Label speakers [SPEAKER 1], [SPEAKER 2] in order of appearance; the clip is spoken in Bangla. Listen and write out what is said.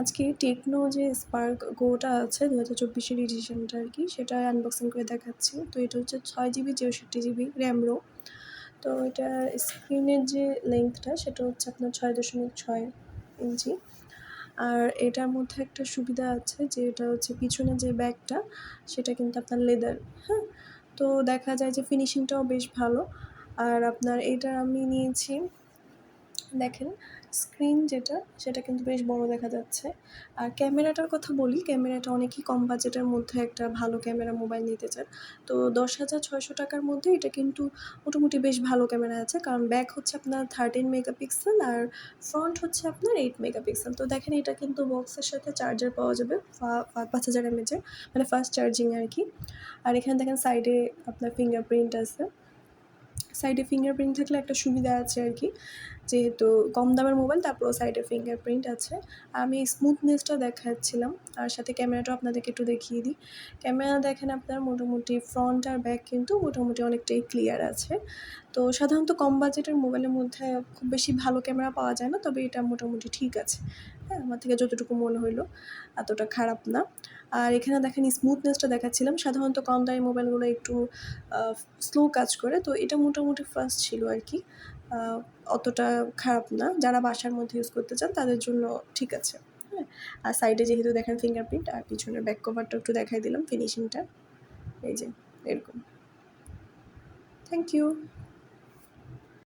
[SPEAKER 1] আজকে টেকনো যে স্পার্ক গোটা আছে দু হাজার চব্বিশের এডিশনটা আর কি, সেটা আনবক্সিং করে দেখাচ্ছি। তো এটা হচ্ছে ছয় জিবি চৌষট্টি জিবি র্যাম রো তো এটা স্ক্রিনের যে লেন্থটা সেটা হচ্ছে আপনার ছয় দশমিক ছয় ইঞ্চি আর এটার মধ্যে একটা সুবিধা আছে যে এটা হচ্ছে পিছনে যে ব্যাগটা সেটা কিন্তু আপনার লেদার হ্যাঁ? তো দেখা যায় যে ফিনিশিংটাও বেশ ভালো। আর আপনার এটা আমি নিয়েছি দেখেন স্ক্রিন যেটা, সেটা কিন্তু বেশ বড় দেখা যাচ্ছে। আর ক্যামেরাটার কথা বলি, ক্যামেরাটা অনেকই কম বাজেটের মধ্যে একটা ভালো ক্যামেরা মোবাইল নিতে চান। তো দশ হাজার ছয়শো টাকার মধ্যে এটা কিন্তু মোটামুটি বেশ ভালো ক্যামেরা আছে, কারণ ব্যাক হচ্ছে আপনার থার্টিন মেগাপিক্সেল আর ফ্রন্ট হচ্ছে আপনার এইট মেগাপিক্সেল তো দেখেন, এটা কিন্তু বক্সের সাথে চার্জার পাওয়া যাবে পাঁচ হাজার এমএচের মানে ফাস্ট চার্জিং আর কি। আর এখানে দেখেন সাইডে আপনার ফিঙ্গারপ্রিন্ট আছে। সাইডে ফিঙ্গারপ্রিন্ট থাকলে একটা সুবিধা আছে আর কি। যেহেতু কম দামের মোবাইল তারপরও সাইডে ফিঙ্গারপ্রিন্ট আছে। আমি স্মুথনেসটা দেখাচ্ছিলাম আর সাথে ক্যামেরাটাও আপনাদেরকে একটু দেখিয়ে দিই। ক্যামেরা দেখেন আপনার মোটামুটি ফ্রন্ট আর ব্যাক কিন্তু মোটামুটি অনেকটাই ক্লিয়ার আছে। তো সাধারণত কম বাজেটের মোবাইলের মধ্যে খুব বেশি ভালো ক্যামেরা পাওয়া যায় না, তবে এটা মোটামুটি ঠিক আছে। হ্যাঁ আমার থেকে যতটুকু মনে হইল, এতটা খারাপ না। আর এখানে দেখেন স্মুথনেসটা দেখাচ্ছিলাম। সাধারণত কম দামি মোবাইলগুলো একটু স্লো কাজ করে, তো এটা মোটামুটি ফাস্ট ছিল আর কি। অতটা খারাপ না। যারা বাসার মধ্যে ইউজ করতে চান, তাদের জন্য ঠিক আছে। হ্যাঁ? আর সাইডে যেহেতু দেখেন ফিঙ্গারপ্রিন্ট আর পিছনের ব্যাক কভারটা একটু দেখাই দিলাম ফিনিশিংটা এই যে, এরকম। Thank you